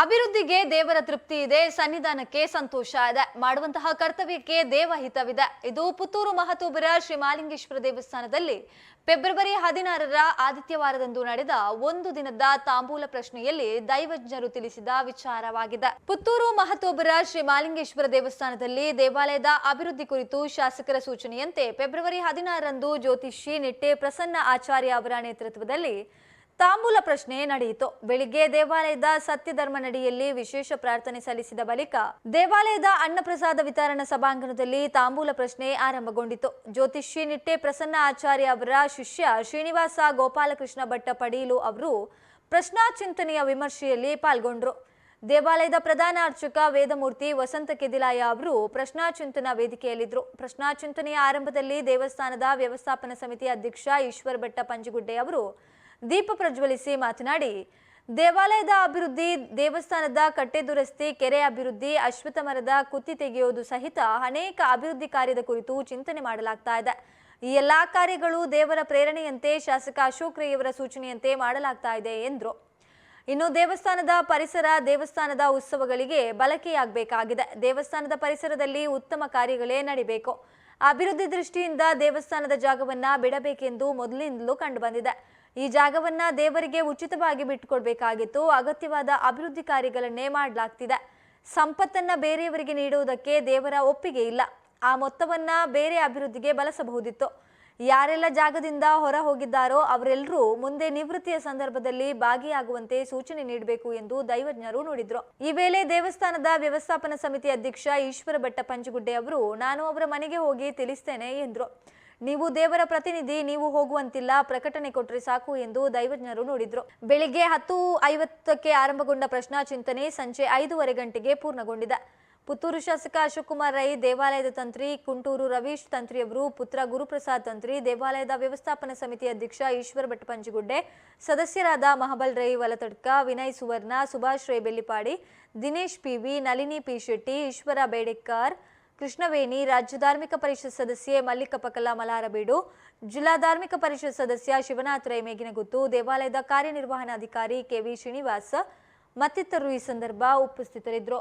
ಅಭಿವೃದ್ಧಿಗೆ ದೇವರ ತೃಪ್ತಿ ಇದೆ, ಸನ್ನಿಧಾನಕ್ಕೆ ಸಂತೋಷ ಇದೆ. ಮಾಡುವಂತಹ ಕರ್ತವ್ಯಕ್ಕೆ ದೇವಹಿತವಿದೆ ಇದು ಪುತ್ತೂರು ಮಹತೋಬರ ಶ್ರೀ ಮಾಲಿಂಗೇಶ್ವರ ದೇವಸ್ಥಾನದಲ್ಲಿ ಫೆಬ್ರವರಿ ಹದಿನಾರರ ಆದಿತ್ಯವಾರದಂದು ನಡೆದ ಒಂದು ದಿನದ ತಾಂಬೂಲ ಪ್ರಶ್ನೆಯಲ್ಲಿ ದೈವಜ್ಞರು ತಿಳಿಸಿದ ವಿಚಾರವಾಗಿದೆ. ಪುತ್ತೂರು ಮಹತೋಬರ ಶ್ರೀ ಮಾಲಿಂಗೇಶ್ವರ ದೇವಸ್ಥಾನದಲ್ಲಿ ದೇವಾಲಯದ ಅಭಿವೃದ್ಧಿ ಕುರಿತು ಶಾಸಕರ ಸೂಚನೆಯಂತೆ ಫೆಬ್ರವರಿ ಹದಿನಾರರಂದು ಜ್ಯೋತಿಷಿ ನಿಟ್ಟೆ ಪ್ರಸನ್ನ ಆಚಾರ್ಯ ಅವರ ನೇತೃತ್ವದಲ್ಲಿ ತಾಂಬೂಲ ಪ್ರಶ್ನೆ ನಡೆಯಿತು. ಬೆಳಿಗ್ಗೆ ದೇವಾಲಯದ ಸತ್ಯಧರ್ಮ ನಡಿಯಲ್ಲಿ ವಿಶೇಷ ಪ್ರಾರ್ಥನೆ ಸಲ್ಲಿಸಿದ ಬಳಿಕ ದೇವಾಲಯದ ಅನ್ನಪ್ರಸಾದ ವಿತರಣಾ ಸಭಾಂಗಣದಲ್ಲಿ ತಾಂಬೂಲ ಪ್ರಶ್ನೆ ಆರಂಭಗೊಂಡಿತು. ಜ್ಯೋತಿಷಿ ನಿಟ್ಟೆ ಪ್ರಸನ್ನ ಆಚಾರ್ಯ ಅವರ ಶಿಷ್ಯ ಶ್ರೀನಿವಾಸ ಗೋಪಾಲಕೃಷ್ಣ ಭಟ್ಟ ಪಡೀಲು ಅವರು ಪ್ರಶ್ನಾ ಚಿಂತನೆಯ ವಿಮರ್ಶೆಯಲ್ಲಿ ಪಾಲ್ಗೊಂಡ್ರು. ದೇವಾಲಯದ ಪ್ರಧಾನ ಅರ್ಚಕ ವೇದಮೂರ್ತಿ ವಸಂತ ಕೆದಿಲಾಯ ಅವರು ಪ್ರಶ್ನಾ ಚಿಂತನ ವೇದಿಕೆಯಲ್ಲಿದ್ದರು ಪ್ರಶ್ನಾ ಚಿಂತನೆಯ ಆರಂಭದಲ್ಲಿ ದೇವಸ್ಥಾನದ ವ್ಯವಸ್ಥಾಪನಾ ಸಮಿತಿ ಅಧ್ಯಕ್ಷ ಈಶ್ವರ ಭಟ್ಟ ಪಂಜುಗುಡ್ಡೆ ಅವರು ದೀಪ ಪ್ರಜ್ವಲಿಸಿ ಮಾತನಾಡಿ, ದೇವಾಲಯದ ಅಭಿವೃದ್ಧಿ, ದೇವಸ್ಥಾನದ ಕಟ್ಟೆ ದುರಸ್ತಿ, ಕೆರೆ ಅಭಿವೃದ್ಧಿ ಅಶ್ವಥ ಮರದ ಕುತ್ತಿ ತೆಗೆಯುವುದು ಸಹಿತ ಅನೇಕ ಅಭಿವೃದ್ಧಿ ಕಾರ್ಯದ ಕುರಿತು ಚಿಂತನೆ ಮಾಡಲಾಗ್ತಾ ಇದೆ. ಈ ಎಲ್ಲಾ ಕಾರ್ಯಗಳು ದೇವರ ಪ್ರೇರಣೆಯಂತೆ ಶಾಸಕ ಅಶೋಕ್ ರೈಯವರ ಸೂಚನೆಯಂತೆ ಮಾಡಲಾಗ್ತಾ ಇದೆ ಎಂದರು. ಇನ್ನು ದೇವಸ್ಥಾನದ ಪರಿಸರ, ದೇವಸ್ಥಾನದ ಉತ್ಸವಗಳಿಗೆ ಬಳಕೆಯಾಗಬೇಕಾಗಿದೆ. ದೇವಸ್ಥಾನದ ಪರಿಸರದಲ್ಲಿ ಉತ್ತಮ ಕಾರ್ಯಗಳೇ ನಡಿಬೇಕು. ಅಭಿವೃದ್ಧಿ ದೃಷ್ಟಿಯಿಂದ ದೇವಸ್ಥಾನದ ಜಾಗವನ್ನ ಬಿಡಬೇಕೆಂದು ಮೊದಲಿನಿಂದಲೂ ಕಂಡುಬಂದಿದೆ ಈ ಜಾಗವನ್ನ ದೇವರಿಗೆ ಉಚಿತವಾಗಿ ಬಿಟ್ಟುಕೊಡ್ಬೇಕಾಗಿತ್ತು. ಅಗತ್ಯವಾದ ಅಭಿವೃದ್ಧಿ ಕಾರ್ಯಗಳನ್ನೇ ಮಾಡಲಾಗ್ತಿದೆ. ಸಂಪತ್ತನ್ನ ಬೇರೆಯವರಿಗೆ ನೀಡುವುದಕ್ಕೆ ದೇವರ ಒಪ್ಪಿಗೆ ಇಲ್ಲ. ಆ ಮೊತ್ತವನ್ನ ಬೇರೆ ಅಭಿವೃದ್ಧಿಗೆ ಬಳಸಬಹುದಿತ್ತು. ಯಾರೆಲ್ಲ ಜಾಗದಿಂದ ಹೊರ ಹೋಗಿದ್ದಾರೋ ಅವರೆಲ್ಲರೂ ಮುಂದೆ ನಿವೃತ್ತಿಯ ಸಂದರ್ಭದಲ್ಲಿ ಭಾಗಿಯಾಗುವಂತೆ ಸೂಚನೆ ನೀಡಬೇಕು ಎಂದು ದೈವಜ್ಞರು ನೋಡಿದ್ರು. ಈ ವೇಳೆ ದೇವಸ್ಥಾನದ ವ್ಯವಸ್ಥಾಪನಾ ಸಮಿತಿ ಅಧ್ಯಕ್ಷ ಈಶ್ವರ ಭಟ್ಟ ಪಂಚಗುಡ್ಡೆ ಅವರು, ನಾನು ಅವರ ಮನೆಗೆ ಹೋಗಿ ತಿಳಿಸ್ತೇನೆ ಎಂದ್ರು. ನೀವು ದೇವರ ಪ್ರತಿನಿಧಿ, ನೀವು ಹೋಗುವಂತಿಲ್ಲ, ಪ್ರಕಟಣೆ ಕೊಟ್ರೆ ಸಾಕು ಎಂದು ದೈವಜ್ಞರು ನುಡಿದ್ರು. ಬೆಳಿಗ್ಗೆ ಹತ್ತು ಐವತ್ತಕ್ಕೆ ಆರಂಭಗೊಂಡ ಪ್ರಶ್ನಾ ಚಿಂತನೆ ಸಂಜೆ ಐದೂವರೆ ಗಂಟೆಗೆ ಪೂರ್ಣಗೊಂಡಿದೆ. ಪುತ್ತೂರು ಶಾಸಕ ಅಶೋಕ್ ಕುಮಾರ್ ರೈ, ದೇವಾಲಯದ ತಂತ್ರಿ ಕುಂಟೂರು ರವೀಶ್ ತಂತ್ರಿಯವರು, ಪುತ್ರ ಗುರುಪ್ರಸಾದ್ ತಂತ್ರಿ, ದೇವಾಲಯದ ವ್ಯವಸ್ಥಾಪನಾ ಸಮಿತಿ ಅಧ್ಯಕ್ಷ ಈಶ್ವರ್ ಭಟ್ ಸದಸ್ಯರಾದ Mahabal Rai, Valathadka, Vinay Suvarna, Subhash Rai Bellipadi, Dinesh P V Nalini P Shetty, Ishwara Bedekkar Krishnaveni ರಾಜ್ಯ ಧಾರ್ಮಿಕ ಪರಿಷತ್ ಸದಸ್ಯೆ ಮಲ್ಲಿಕಪ್ಪ ಪಕಲ ಮಲಾರಬೀಡು, ಜಿಲ್ಲಾ ಧಾರ್ಮಿಕ ಪರಿಷತ್ ಸದಸ್ಯ ಶಿವನಾಥ್ ರೈ ಮೇಗಿನಗುತ್ತು, ದೇವಾಲಯದ ಕಾರ್ಯನಿರ್ವಹಣಾಧಿಕಾರಿ ಕೆವಿ ಶ್ರೀನಿವಾಸ್ ಮತ್ತಿತರರು ಈ ಸಂದರ್ಭ ಉಪಸ್ಥಿತರಿದ್ದರು.